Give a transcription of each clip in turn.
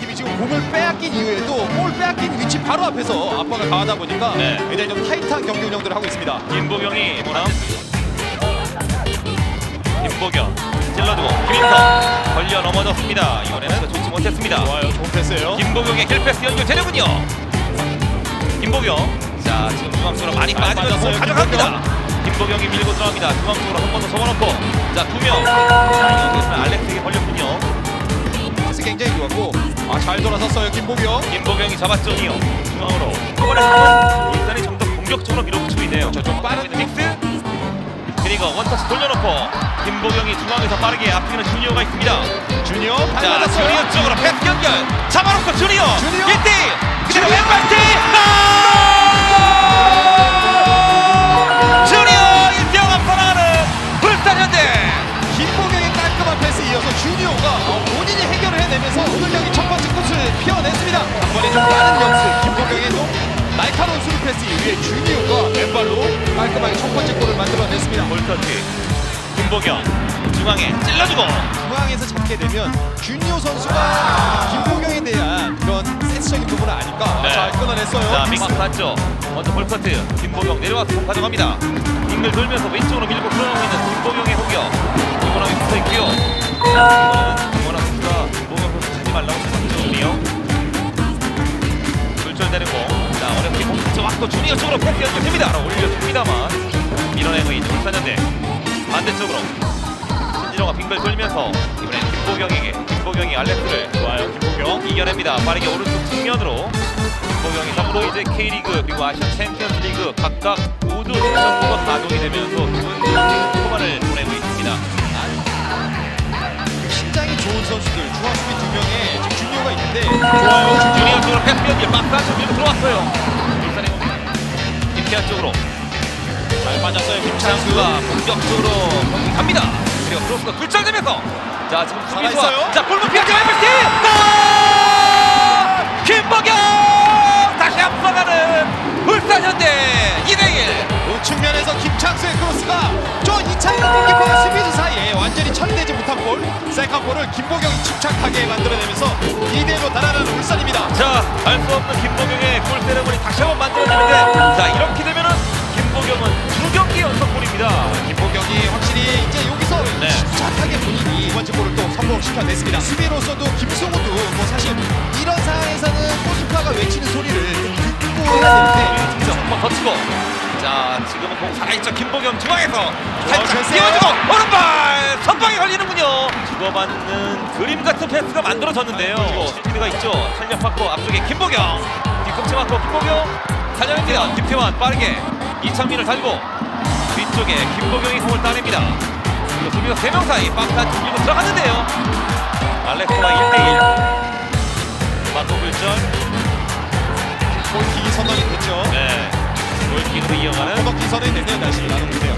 팀이 지금 공을 빼앗긴 이후에도 볼 빼앗긴 위치 바로 앞에서 압박을 가하다 보니까 네. 굉장히 좀 타이트한 경기 운영들을 하고 있습니다. 김보경이 보나? 김보경 찔러주고 김인성 걸려 넘어졌습니다. 이번에는 좋지 못했습니다. 좋아요, 좋은 패스예요. 김보경의 킬패스 연결 되는군요. 김보경 자 지금 중앙쪽으로 많이 빠지면서 빠졌어요, 가져갑니다. 김보경이 밀고 들어갑니다. 중앙쪽으로 한 번 더 접어놓고 자 두 명. 자 여기서 알렉스에게 걸렸군요. 패스 굉장히 좋았고 아, 잘 돌아섰어요, 김보경. 김보경이 잡았죠. 이요 중앙으로 이번에 일단이 좀더 공격적으로 밀어붙이고 있네요. 저좀 빠른 믹스 그리고 원터치 돌려놓고 김보경이 중앙에서 빠르게 앞뒤는 주니어가 있습니다. 주니어 자. 주니어 쪽으로 패스 연결. 잡아놓고 주니어. 주니어. 1대1. 그대로 주니어. 왼발티. 깔끔하게 첫 번째 골을 만들어냈습니다. 볼터치. 김보경 중앙에 찔러주고 중앙에서 잡게 되면 주니어 선수가 김보경에 대한 그런 센스적인 부분을 아니까 네. 잘 끊어냈어요. 자, 믹스 봤죠. 먼저 볼커트. 김보경 내려와서 공 가져갑니다. 빙글 돌면서 왼쪽으로 밀고 풀어나오고 있는 김보경의 공격. 김보경이 붙어 있고요. 바로 올려줍니다만 밀어내고 있는 울산현대. 반대쪽으로 신진호가 빙글 돌면서 이번엔 김보경에게 김보경이 알렉스를 좋아요. 김보경 이겨냅니다. 빠르게 오른쪽 측면으로 김보경이 더불어 이제 K리그 그리고 아시아 챔피언스 리그 각각 모두 전부가 가동이 되면서 초반을 보내고 있습니다. 신장이 좋은 선수들 중앙 수비 두 명에 지금 주니어가 있는데 좋아요. 주니어 쪽으로 패스 연결 안쪽 밀고 들어왔어요 잘 빠졌어요. 김창수. 장수가 공격적으로 갑니다. 그리고 크로스가 굴절되면서. 자 지금 수비수와. 자 골문 피하지 왼발티 골! 김보경! 다시 앞서가는 울산현대 2대1 우측면에서 김창수의 크로스가 저 이창현 골키퍼와 수비수 사이에 완전히 처리되지 못한 볼 세컨볼을 김보경이 침착하게 만들어내면서 2대1로 달아나는 울산입니다. 자알 수 없는 김보경의 골 세레머니 다시 한번 만들어지는데. 자 이렇게 침착하게 본인이 두 번째 골을 또 성공시켜냈습니다. 수비로서도 김성호도 뭐 사실 이런 상황에서는 골키퍼가 외치는 소리를 좀 듣고 해야 되는데. 진짜 한번 더 치고. 자 지금은 공 살아있죠. 김보경 중앙에서 살짝 패스. 띄워주고 오른발! 선방에 걸리는군요. 주고받는 그림 같은 패스가 만들어졌는데요. 스피드가 있죠. 탄력 받고 앞쪽에 김보경 뒤꿈치 맞고 김보경 달려냅니다. 김태환 빠르게. 이창민을 달고 뒤쪽에 김보경이 공을 따냅니다 수비가 3명 사이 안쪽 밀고 들어갔는데요. 알렉스와 1대1 맞고 불절. 골킥이 선언이 됐죠. 네. 골킥으로 이어가는 코너킥 선언이 됐네요. 다시 나눠보세요.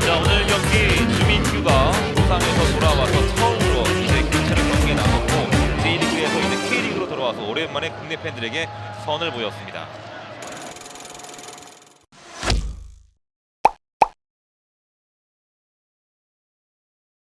자 오늘 경기 주민규가 부상에서 돌아와서 처음으로 이제 교체를 경기에 나섰고 J리그에서 이제 K리그로 들어와서 오랜만에 국내 팬들에게 선을 보였습니다.